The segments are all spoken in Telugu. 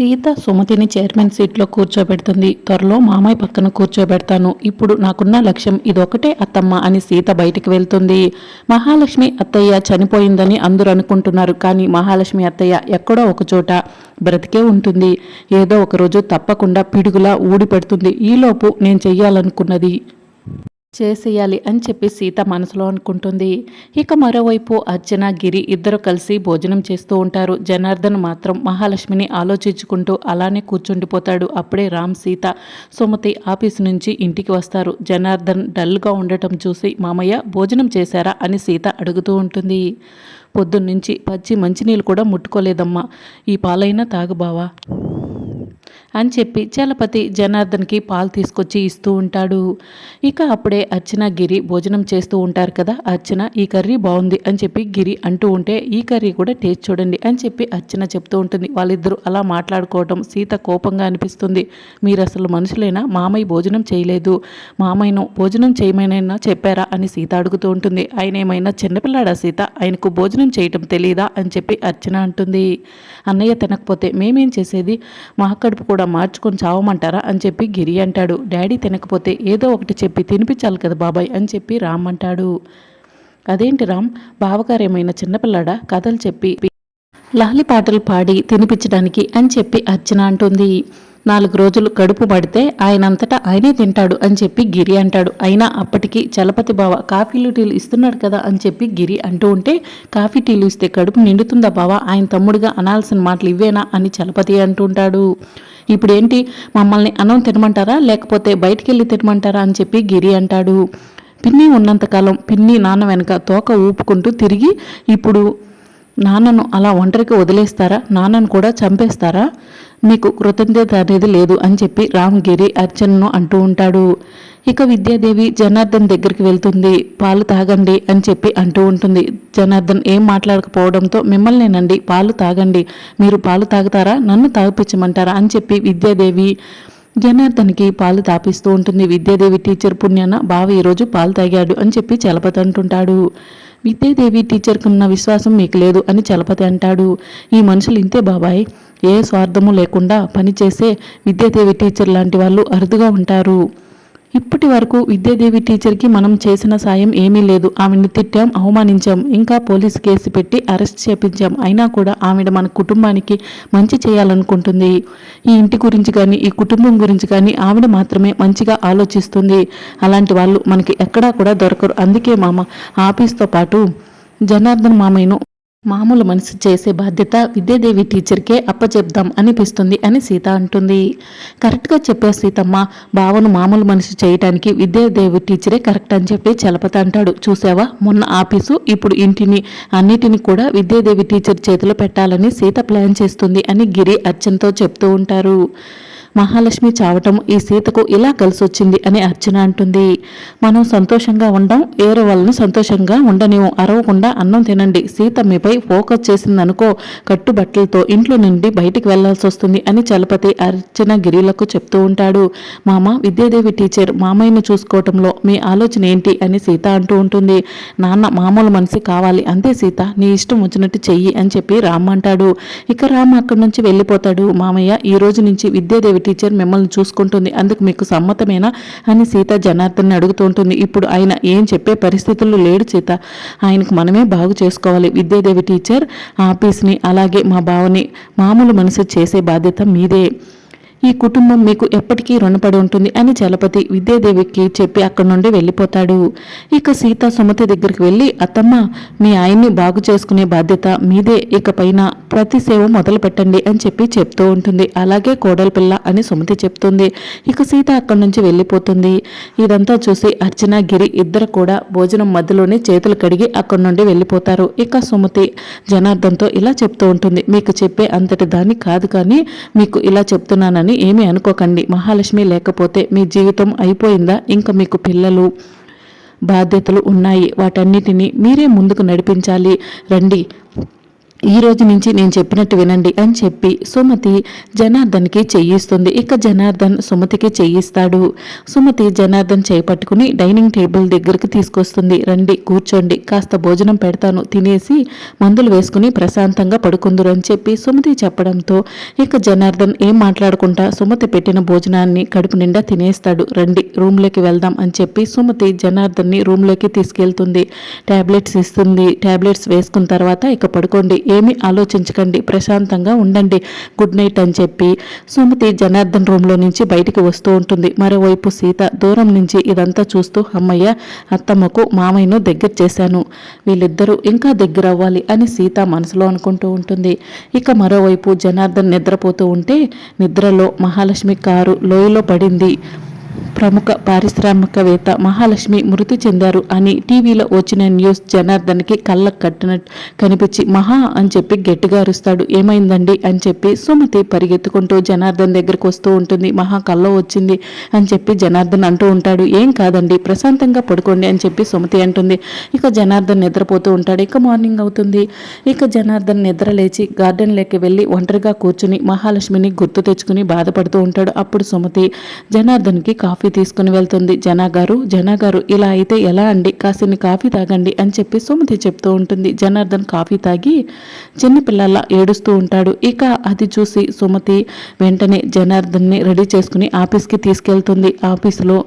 సీత సుమతిని చైర్మన్ సీట్లో కూర్చోబెడుతుంది. త్వరలో మామయ్య పక్కన కూర్చోబెడతాను. ఇప్పుడు నాకున్న లక్ష్యం ఇదొకటే అత్తమ్మ అని సీత బయటికి వెళ్తుంది. మహాలక్ష్మి అత్తయ్య చనిపోయిందని అందరూ అనుకుంటున్నారు. కానీ మహాలక్ష్మి అత్తయ్య ఎక్కడో ఒకచోట బ్రతికే ఉంటుంది. ఏదో ఒకరోజు తప్పకుండా పిడుగులా ఊడిపెడుతుంది. ఈలోపు నేను చెయ్యాలనుకున్నది చేసేయాలి అని చెప్పి సీత మనసులో అనుకుంటుంది. ఇక మరోవైపు అర్చన గిరి ఇద్దరు కలిసి భోజనం చేస్తూ ఉంటారు. జనార్దన్ మాత్రం మహాలక్ష్మిని ఆలోచించుకుంటూ అలానే కూర్చుండిపోతాడు. అప్పుడే రామ్ సీత సుమతి ఆఫీస్ నుంచి ఇంటికి వస్తారు. జనార్దన్ డల్గా ఉండటం చూసి మామయ్య భోజనం చేశారా? అని సీత అడుగుతూ ఉంటుంది. పొద్దున్నుంచి పచ్చి మంచినీళ్ళు కూడా ముట్టుకోలేదమ్మా. ఈ పాలైనా తాగుబావా అని చెప్పి చలపతి జనార్దన్కి పాలు తీసుకొచ్చి ఇస్తూ ఉంటాడు. ఇక అప్పుడే అర్చన గిరి భోజనం చేస్తూ ఉంటారు కదా అర్చన ఈ కర్రీ బాగుంది అని చెప్పి గిరి అంటూ ఉంటే ఈ కర్రీ కూడా టేస్ట్ చూడండి అని చెప్పి అర్చన చెప్తూ ఉంటుంది. వాళ్ళిద్దరూ అలా మాట్లాడుకోవటం సీత కోపంగా అనిపిస్తుంది. మీరు అసలు మనుషులైనా? మామయ్య భోజనం చేయలేదు. మామయ్యను భోజనం చేయమనైనా చెప్పారా? అని సీత అడుగుతూ ఉంటుంది. ఆయన ఏమైనా చిన్నపిల్లాడా సీత? ఆయనకు భోజనం చేయటం తెలియదా అని చెప్పి అర్చన అంటుంది. అన్నయ్య తినకపోతే మేమేం చేసేది? మా కడుపు కూడా మార్చుకొని చావమంటారా అని చెప్పి గిరి అంటాడు. డాడీ తినకపోతే ఏదో ఒకటి చెప్పి తినిపించాలి కదా బాబాయ్ అని చెప్పి రామ్ అంటాడు. అదేంటి రామ్? బావగారు చిన్నపిల్లాడ చిన్నపిల్లాడా? కథలు చెప్పి లాలి పాటలు పాడి తినిపించడానికి అని చెప్పి అర్చన అంటుంది. నాలుగు రోజులు కడుపు పడితే ఆయనంతటా ఆయనే తింటాడు అని చెప్పి గిరి అంటాడు. అయినా అప్పటికి చలపతి బావ కాఫీలు టీలు ఇస్తున్నాడు కదా అని చెప్పి గిరి అంటూ ఉంటే కాఫీ టీలు ఇస్తే కడుపు నిండుతుందా బావ? ఆయన తమ్ముడుగా అనాల్సిన మాటలు ఇవేనా అని చలపతి అంటుంటాడు ఇప్పుడేంటి? మమ్మల్ని అన్నం తినమంటారా? లేకపోతే బయటికి వెళ్ళి తినమంటారా? అని చెప్పి గిరి అంటాడు. పిన్ని ఉన్నంతకాలం పిన్ని నాన్న వెనక తోక ఊపుకుంటూ తిరిగి ఇప్పుడు నాన్నను అలా ఒంటరికి వదిలేస్తారా? నాన్నను కూడా చంపేస్తారా? మీకు కృతజ్ఞత అనేది లేదు అని చెప్పి రామగిరి అర్చనను అంటూ ఉంటాడు. ఇక విద్యాదేవి జనార్దన్ దగ్గరికి వెళ్తుంది. పాలు తాగండి అని చెప్పి అంటూ ఉంటుంది. జనార్దన్ ఏం మాట్లాడకపోవడంతో మిమ్మల్నేనండి పాలు తాగండి. మీరు పాలు తాగుతారా? నన్ను తాగిపించమంటారా అని చెప్పి విద్యాదేవి జనార్దన్కి పాలు తాపిస్తూ ఉంటుంది. విద్యాదేవి టీచర్ పుణ్యాన బావ ఈరోజు పాలు తాగాడు అని చెప్పి చలపతంటుంటాడు విద్యాదేవి టీచర్కి ఉన్న విశ్వాసం మీకు లేదు అని చలపతి అంటాడు. ఈ మనుషులు ఇంతే బాబాయ్ ఏ స్వార్థము లేకుండా పనిచేసే విద్యాదేవి టీచర్ లాంటి వాళ్ళు అరుదుగా ఉంటారు. ఇప్పటి వరకు విద్యాదేవి టీచర్కి మనం చేసిన సాయం ఏమీ లేదు. ఆమెను తిట్టాం అవమానించాం ఇంకా పోలీస్ కేసు పెట్టి అరెస్ట్ చేపించాం. అయినా కూడా ఆవిడ మన కుటుంబానికి మంచి చేయాలనుకుంటుంది. ఈ ఇంటి గురించి కానీ ఈ కుటుంబం గురించి కానీ ఆవిడ మాత్రమే మంచిగా ఆలోచిస్తుంది. అలాంటి వాళ్ళు మనకి ఎక్కడా కూడా దొరకరు. అందుకే మామ ఆఫీస్తో పాటు జనార్దన్ మామయ్యను మామూలు మనసు చేసే బాధ్యత విద్యాదేవి టీచర్కే అప్పచెప్దాం అనిపిస్తుంది అని సీత అంటుంది. కరెక్ట్గా చెప్పే సీతమ్మ. బావను మామూలు మనసు చేయటానికి విద్యాదేవి టీచరే కరెక్ట్ అని చెప్పి చలపత అంటాడు. చూసావా? మొన్న ఆఫీసు ఇప్పుడు ఇంటిని అన్నిటిని కూడా విద్యాదేవి టీచర్ చేతిలో పెట్టాలని సీత ప్లాన్ చేస్తుంది అని గిరి అర్చనతో చెప్తూ ఉంటారు. మహాలక్ష్మి చావటం ఈ సీతకు ఇలా కలిసి వచ్చింది అని అర్చన అంటుంది. మనం సంతోషంగా ఉండం వేరే వాళ్ళని సంతోషంగా ఉండనివ్వం అరవకుండా అన్నం తినండి. సీత మీపై ఫోకస్ చేసిందనుకో కట్టుబట్టలతో ఇంట్లో నుండి బయటికి వెళ్ళాల్సి వస్తుంది అని చలపతి అర్చన గిరిలకు చెప్తూ ఉంటాడు. మామ విద్యాదేవి టీచర్ మామయ్యను చూసుకోవటంలో మీ ఆలోచన ఏంటి అని సీత అంటూ ఉంటుంది. నాన్న మామూలు మనిషి కావాలి. అంతే సీత నీ ఇష్టం వచ్చినట్టు చెయ్యి అని చెప్పి రామ్ అంటాడు. ఇక రామ్ అక్కడి నుంచి వెళ్ళిపోతాడు. మామయ్య ఈ రోజు నుంచి విద్యాదేవి టీచర్ మిమ్మల్ని చూసుకుంటుంది. అందుకు మీకు సమ్మతమేనా? అని సీత జనార్దన్ అడుగుతూ ఉంటుంది. ఇప్పుడు ఆయన ఏం చెప్పే పరిస్థితుల్లో లేడు సీత. ఆయనకు మనమే బాగు చేసుకోవాలి. విద్యాదేవి టీచర్ ఆఫీస్ని అలాగే మా బావని మామూలు మనసు చేసే బాధ్యత మీదే. ఈ కుటుంబం మీకు ఎప్పటికీ రుణపడి ఉంటుంది అని చలపతి విద్యాదేవికి చెప్పి అక్కడి నుండి వెళ్ళిపోతాడు. ఇక సీత సుమతి దగ్గరికి వెళ్ళి అత్తమ్మ మీ ఆయన్ని బాగు చేసుకునే బాధ్యత మీదే. ఇక పైన ప్రతి సేవ మొదలు పెట్టండి అని చెప్పి చెప్తూ ఉంటుంది. అలాగే కోడల పిల్ల అని సుమతి చెప్తుంది. ఇక సీత అక్కడి నుంచి వెళ్ళిపోతుంది. ఇదంతా చూసి అర్చన గిరి ఇద్దరు కూడా భోజనం మధ్యలోనే చేతులు కడిగి అక్కడి నుండి వెళ్ళిపోతారు. ఇక సుమతి జనార్దంతో ఇలా చెప్తూ ఉంటుంది. మీకు చెప్పే అంతటి దాన్ని కాదు కానీ మీకు ఇలా చెప్తున్నానని ఏమీ అనుకోకండి. మహాలక్ష్మి లేకపోతే మీ జీవితం అయిపోయిందా? ఇంకా మీకు పిల్లలు బాధ్యతలు ఉన్నాయి. వాటన్నిటినీ మీరే ముందుకు నడిపించాలి. రండి. ఈ రోజు నుంచి నేను చెప్పినట్టు వినండి అని చెప్పి సుమతి జనార్దన్కి చెయ్యిస్తుంది ఇక జనార్దన్ సుమతికి చెయ్యిస్తాడు సుమతి జనార్దన్ చేపట్టుకుని డైనింగ్ టేబుల్ దగ్గరికి తీసుకొస్తుంది. రండి కూర్చోండి కాస్త భోజనం పెడతాను తినేసి మందులు వేసుకుని ప్రశాంతంగా పడుకుందురు అని చెప్పి సుమతి చెప్పడంతో ఇక జనార్దన్ ఏం మాట్లాడుకుంటా సుమతి పెట్టిన భోజనాన్ని కడుపు నిండా తినేస్తాడు. రండి రూమ్లోకి వెళ్దాం అని చెప్పి సుమతి జనార్దన్ని రూమ్లోకి తీసుకెళ్తుంది. టాబ్లెట్స్ ఇస్తుంది. టాబ్లెట్స్ వేసుకున్న తర్వాత ఇక పడుకోండి. ఏమీ ఆలోచించకండి. ప్రశాంతంగా ఉండండి. గుడ్ నైట్ అని చెప్పి సుమతి జనార్దన్ రూమ్లో నుంచి బయటికి వస్తూ ఉంటుంది. మరోవైపు సీత దూరం నుంచి ఇదంతా చూస్తూ అమ్మయ్య అత్తమ్మకు మామయ్యను దగ్గర చేశాను. వీళ్ళిద్దరూ ఇంకా దగ్గర అవ్వాలి అని సీత మనసులో అనుకుంటూ ఉంటుంది. ఇక మరోవైపు జనార్దన్ నిద్రపోతూ ఉంటే నిద్రలో మహాలక్ష్మి కారు లోయలో పడింది. ప్రముఖ పారిశ్రామికవేత్త మహాలక్ష్మి మృతి చెందారు అని టీవీలో వచ్చిన న్యూస్ జనార్దన్కి కళ్ళకు కట్టినట్టు కనిపించి మహా అని చెప్పి గట్టిగా అరుస్తాడు. ఏమైందండి? అని చెప్పి సుమతి పరిగెత్తుకుంటూ జనార్దన్ దగ్గరకు వస్తూ ఉంటుంది. మహా కళ్ళ వచ్చింది అని చెప్పి జనార్దన్ అంటూ ఉంటాడు. ఏం కాదండి ప్రశాంతంగా పడుకోండి అని చెప్పి సుమతి అంటుంది. ఇక జనార్దన్ నిద్రపోతూ ఉంటాడు. ఇక మార్నింగ్ అవుతుంది. ఇక జనార్దన్ నిద్ర లేచి గార్డెన్లోకి వెళ్ళి ఒంటరిగా కూర్చుని మహాలక్ష్మిని గుర్తు తెచ్చుకుని బాధపడుతూ ఉంటాడు. అప్పుడు సుమతి జనార్దన్కి కాఫీ తీసుకుని వెళ్తుంది జనా గారు. జనా గారు ఇలా అయితే ఎలా అండి? కాసిని కాఫీ తాగండి అని చెప్పి సుమతి చెప్తూ ఉంటుంది. జనార్దన్ కాఫీ తాగి చిన్నపిల్లల్లా ఏడుస్తూ ఉంటాడు. ఇక అది చూసి సుమతి వెంటనే జనార్దన్ని రెడీ చేసుకుని ఆఫీస్కి తీసుకెళ్తుంది. ఆఫీసులో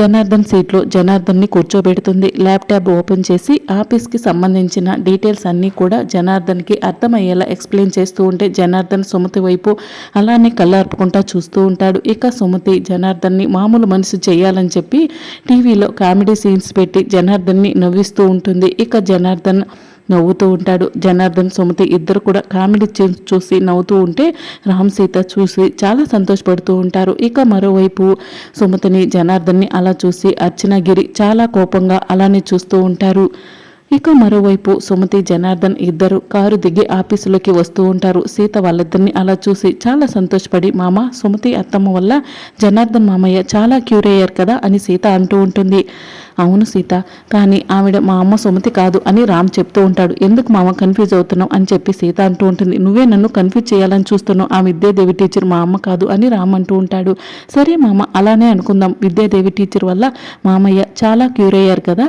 జనార్దన్ సీట్లో జనార్దన్ని కూర్చోబెడుతుంది. ల్యాప్టాప్ ఓపెన్ చేసి ఆఫీస్కి సంబంధించిన డీటెయిల్స్ అన్నీ కూడా జనార్దన్కి అర్థమయ్యేలా ఎక్స్ప్లెయిన్ చేస్తూ ఉంటే జనార్దన్ సుమతి వైపు అలానే కళ్ళార్పుకుంటా చూస్తూ ఉంటాడు. ఇక సుమతి జనార్దన్ని మామూలు మనసు చేయాలని చెప్పి టీవీలో కామెడీ సీన్స్ పెట్టి జనార్దన్ని నవ్విస్తూ ఉంటుంది. ఇక జనార్దన్ నవ్వుతూ ఉంటాడు. జనార్దన్ సుమతి ఇద్దరు కూడా కామెడీ చూసి నవ్వుతూ ఉంటే రామ్ సీత చూసి చాలా సంతోషపడుతూ ఉంటారు. ఇక మరోవైపు సుమతిని జనార్దన్ని అలా చూసి అర్చనగిరి చాలా కోపంగా అలానే చూస్తూ ఉంటారు. ఇక మరోవైపు సుమతి జనార్దన్ ఇద్దరు కారు దిగి ఆఫీసులోకి వస్తూ ఉంటారు. సీత వాళ్ళిద్దరిని అలా చూసి చాలా సంతోషపడి మామ సుమతి అత్తమ్మ వల్ల జనార్దన్ మామయ్య చాలా క్యూర్ అయ్యారు కదా అని సీత అంటూ ఉంటుంది. అవును సీత కానీ ఆవిడ మా అమ్మ సుమతి కాదు అని రామ్ చెప్తూ ఉంటాడు. ఎందుకు మామ కన్ఫ్యూజ్ అవుతున్నావు? అని చెప్పి సీత అంటూ ఉంటుంది. నువ్వే నన్ను కన్ఫ్యూజ్ చేయాలని చూస్తున్నావు. ఆ విద్యాదేవి టీచర్ మా అమ్మ కాదు అని రామ్ అంటూ ఉంటాడు. సరే మామ అలానే అనుకుందాం. విద్యాదేవి టీచర్ వల్ల మామయ్య చాలా క్యూర్ అయ్యారు కదా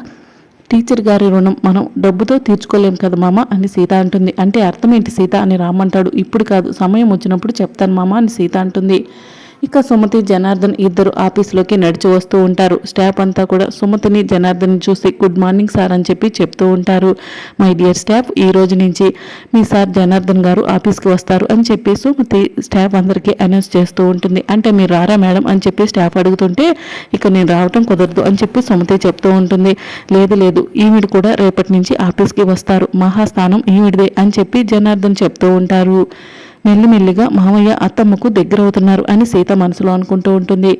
టీచర్ గారి రుణం మనం డబ్బుతో తీర్చుకోలేం కదా మామ అని సీత అంటుంది. అంటే అర్థం ఏంటి సీత అని రామంటాడు ఇప్పుడు కాదు సమయం వచ్చినప్పుడు చెప్తాను మామ అని సీత అంటుంది. ఇక సుమతి జనార్దన్ ఇద్దరు ఆఫీస్లోకి నడిచి వస్తూ ఉంటారు. స్టాఫ్ అంతా కూడా సుమతిని జనార్దన్ చూసి గుడ్ మార్నింగ్ సార్ అని చెప్పి చెప్తూ ఉంటారు. మై డియర్ స్టాఫ్ ఈ రోజు నుంచి మీ సార్ జనార్దన్ గారు ఆఫీస్కి వస్తారు అని చెప్పి సుమతి స్టాఫ్ అందరికీ అనౌన్స్ చేస్తూ ఉంటుంది. అంటే మీరు రారా మేడం? అని చెప్పి స్టాఫ్ అడుగుతుంటే ఇక నేను రావటం కుదరదు అని చెప్పి సుమతి చెప్తూ ఉంటుంది. లేదు లేదు ఈవిడ కూడా రేపటి నుంచి ఆఫీస్కి వస్తారు. మహాస్థానం ఈవిడిదే అని చెప్పి జనార్దన్ చెప్తూ ఉంటారు. మెల్లిమెల్లిగా మామయ్య అత్తమ్మకు దగ్గర అవుతున్నారు అని సీత మనసులో అనుకుంటూ ఉంటుంది.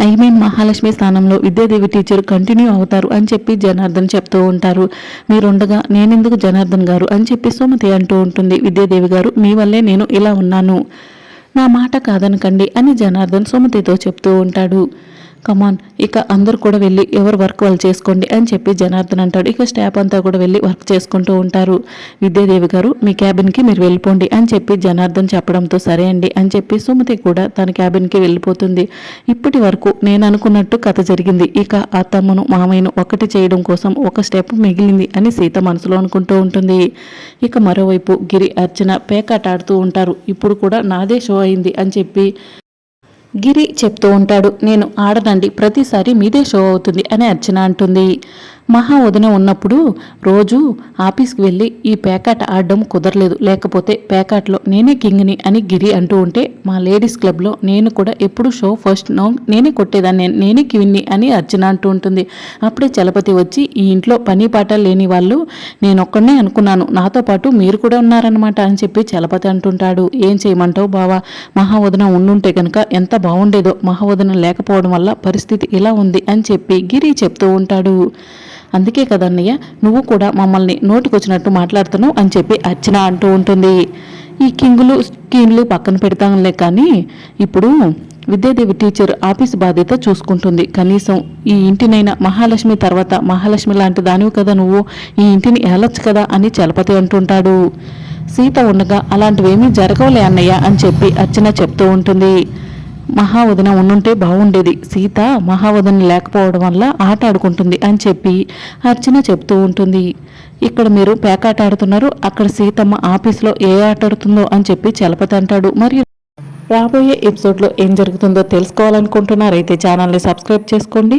ఐ మీన్ మహాలక్ష్మి స్థానంలో విద్యాదేవి టీచర్ కంటిన్యూ అవుతారు అని చెప్పి జనార్దన్ చెప్తూ ఉంటారు. మీరుండగా నేనెందుకు జనార్దన్ గారు అని చెప్పి సుమతి అంటూ ఉంటుంది. విద్యాదేవి గారు మీ వల్లే నేను ఇలా ఉన్నాను. నా మాట కాదనకండి అని జనార్దన్ సుమతితో చెప్తూ ఉంటాడు. కమాన్ ఇక అందరూ కూడా వెళ్ళి ఎవరు వర్క్ వాళ్ళు చేసుకోండి అని చెప్పి జనార్దన్ అంటాడు. ఇక స్టాఫ్ అంతా కూడా వెళ్ళి వర్క్ చేసుకుంటూ ఉంటారు. విద్యాదేవి గారు మీ క్యాబిన్కి మీరు వెళ్ళిపోండి అని చెప్పి జనార్దన్ చెప్పడంతో సరే అండి అని చెప్పి సుమతి కూడా తన క్యాబిన్కి వెళ్ళిపోతుంది. ఇప్పటి వరకు నేను అనుకున్నట్టు కథ జరిగింది. ఇక అత్తమ్మను మామయ్యను ఒకటి చేయడం కోసం ఒక స్టెప్ మిగిలింది అని సీత మనసులో అనుకుంటూ ఉంటుంది. ఇక మరోవైపు గిరి అర్చన పేకాట ఆడుతూ ఉంటారు. ఇప్పుడు కూడా నాదే షో అయింది అని చెప్పి గిరి చెప్తూ ఉంటాడు నేను ఆడనండి ప్రతిసారి మీదే షో అవుతుంది అని అర్చన అంటుంది. మహా వదిన ఉన్నప్పుడు రోజు ఆఫీస్కి వెళ్ళి ఈ పేకాట ఆడడం కుదరలేదు. లేకపోతే పేకాట్లో నేనే కింగ్ని అని గిరి అంటూ ఉంటే మా లేడీస్ క్లబ్లో నేను కూడా ఎప్పుడు షో ఫస్ట్ నో నేనే కొట్టేదాన్ని. నేనే కివిన్ని అని అర్చన అంటూ ఉంటుంది. అప్పుడే చలపతి వచ్చి ఈ ఇంట్లో పని పాట లేని వాళ్ళు నేనొక్కడనే అనుకున్నాను. నాతో పాటు మీరు కూడా ఉన్నారనమాట అని చెప్పి చలపతి అంటుంటాడు. ఏం చేయమంటావు బావా? మహావదన ఉండుంటే కనుక ఎంత బాగుండేదో మహావదన లేకపోవడం వల్ల పరిస్థితి ఇలా ఉంది అని చెప్పి గిరి చెప్తూ ఉంటాడు. అందుకే కదన్నయ్య నువ్వు కూడా మమ్మల్ని నోటికొచ్చినట్టు మాట్లాడుతున్నావు అని చెప్పి అర్చన అంటూ ఉంటుంది. ఈ కింగులు స్కీన్లు పక్కన పెడతాంలే కానీ ఇప్పుడు విద్యాదేవి టీచర్ ఆఫీస్ బాధ్యత చూసుకుంటుంది. కనీసం ఈ ఇంటినైనా మహాలక్ష్మి తర్వాత మహాలక్ష్మి లాంటి దానివి కదా నువ్వు ఈ ఇంటిని ఏలొచ్చు కదా అని చలపతి అంటుంటాడు. సీత ఉండగా అలాంటివేమీ జరగవులే అన్నయ్య అని చెప్పి అర్చన చెప్తూ ఉంటుంది. మహావదన ఉండుంటే బాగుండేది సీత మహావదన లేకపోవడం వల్ల ఆట ఆడుకుంటుంది అని చెప్పి అర్చన చెప్తూ ఉంటుంది. ఇక్కడ మీరు పేకాట ఆడుతున్నారు. అక్కడ సీతమ్మ ఆఫీస్లో ఏ ఆట ఆడుతుందో అని చెప్పి చలపతి అంటాడు. మరియు రాబోయే ఎపిసోడ్లో ఏం జరుగుతుందో తెలుసుకోవాలనుకుంటున్నారైతే ఛానల్ని సబ్స్క్రైబ్ చేసుకోండి.